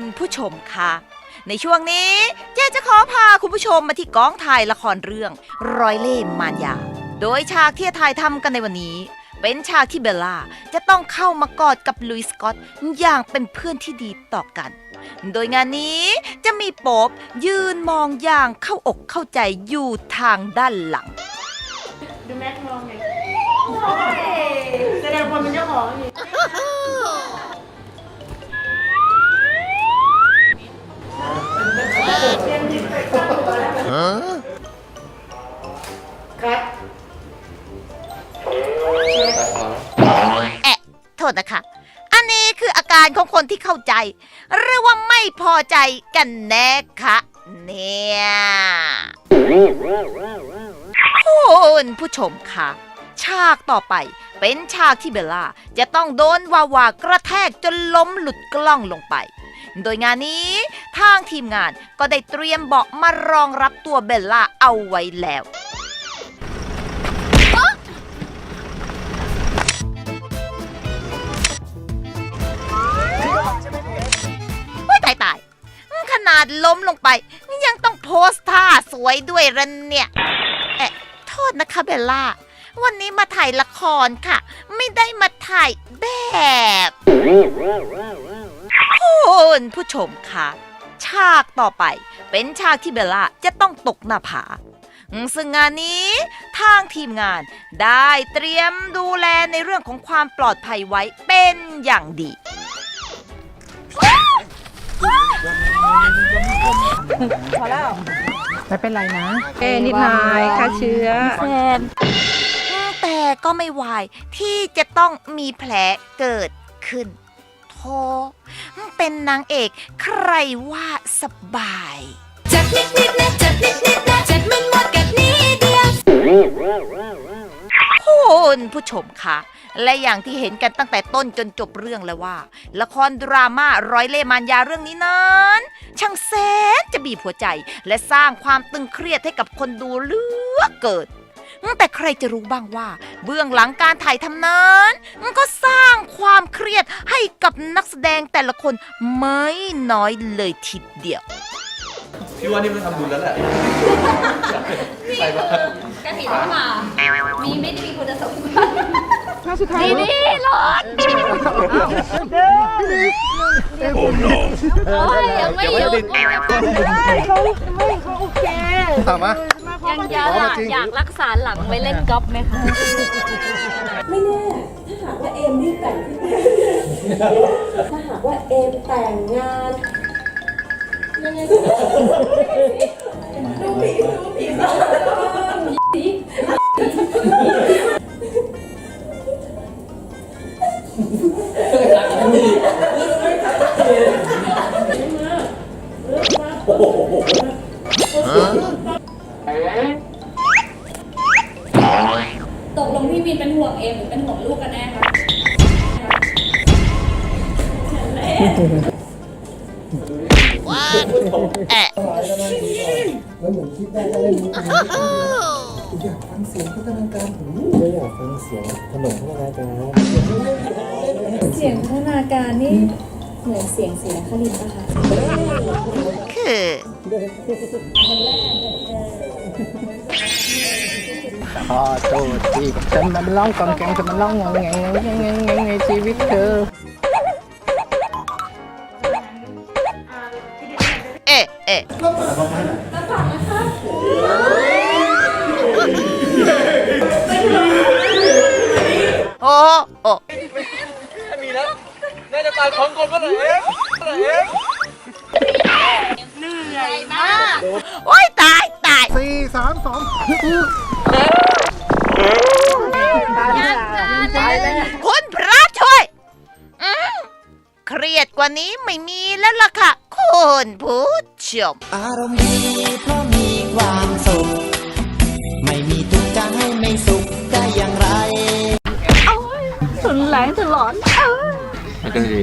ณผู้ชมคะในช่วงนี้เจ๊จะขอพาคุณผู้ชมมาที่กองถ่ายละครเรื่องร้อยเล่ห์มารยา โดยฉากที่ถ่ายทำกันในวันนี้ เป็นฉากที่เบลล่าจะต้องเข้ามากอดกับลุยสกอตอย่างเป็นเพื่อนที่ดีต่อกัน โดยงานนี้จะมีโป๊บยืนมองอย่างเข้าอกเข้าใจอยู่ทางด้านหลัง ดูแม่ทองไงแสดงความเป็นเจ้าของนี่ ครับแอะโทษนะคะ อันนี้คืออาการของคนที่เข้าใจ หรือว่าไม่พอใจกันแน่คะเนี่ยคุณผู้ชมคะฉากต่อไปเป็นฉากที่เบลล่าจะต้องโดนวาวากระแทกจนล้มหลุดกล้องลงไป โดยงานนี้ทางทีมงานก็ได้เตรียมเบาะมารองรับตัวเบลล่าเอาไว้แล้วโอ้ยตายตายขนาดล้มลงไป ยังต้องโพสท่าสวยด้วยรันเนี่ยเอ๊ะโทษนะคะเบลล่า วันนี้มาถ่ายละครค่ะ ไม่ได้มาถ่ายแบบ คุณผู้ชมคะฉากต่อไปเป็นฉากที่เบลล่าจะต้องตกหน้าผา ซึ่งงานนี้ทางทีมงานได้เตรียมดูแลในเรื่องของความปลอดภัยไว้เป็นอย่างดีไม่เป็นไรนะเอ้นิดหน่อยค่าเชื้อแต่ก็ไม่วายที่จะต้องมีแผลเกิดขึ้นโท เป็นนางเอกใครว่าสบาย จัดนิดนิดนะจัดนิดนิดนะจัดมันหมดกับนี้เดียวคุณผู้ชมคะและอย่างที่เห็นกันตั้งแต่ต้นจนจบเรื่องแล้วว่า ละครดราม่าร้อยเล่ห์มารยาเรื่องนี้นั้น ช่างแสนจะบีบหัวใจ และสร้างความตึงเครียดให้กับคนดูเหลือเกิน แต่ใครจะรู้บ้างว่า เบื้องหลังการถ่ายทำนั้น ก็สร้างความเครียดให้กับนักแสดงแต่ละคนไม่น้อยเลยทีเดียว พี่ว่านี่มันทำบุญแล้วแหละใส่มากระถิ่นเข้ามา มีไม่ได้มีคุณสมบัตินี่นี่รถโอ้ยยังไม่หยุดเขาไม่เขาโอเคถามมายั งอยากอยากรักษาหลังไว้เล่นกอล์ฟไหมคะ ไม่แน่ ถ้าหากว่าเอมรีบแต่งขึ้นมาถ้าหากว่าเอมแต่งงานยังไงก็ดูผีดูผีบ้างันแน่คะแอะแล้วเหมือนคิดได้เล่นมุกนอยากฟังเสียงพัฒนาการผมอยากฟังเสียงถนนพัฒนาการเสียงพัฒนาการนี่เหมือนเสียงเสียคลินปะคะคือ ขอโทษที่ฉันมันร้องกองแกงฉันมันร้องงงแงงงงงงงในชีวิตเธอ เอะเอะโอ้โอ้มีแล้วน่าจะตายของคนก็เลยเอ๊ะเอ๊ะโอ้ยตายตายสี่สามสอง คุณพระช่วยอืมเครียดกว่านี้ไม่มีแล้วล่ะค่ะ คุณผู้ชม อารมณ์ดีเพราะมีความสุข ไม่มีทุกข์จะให้ไม่สุขได้อย่างไรมันก็ดี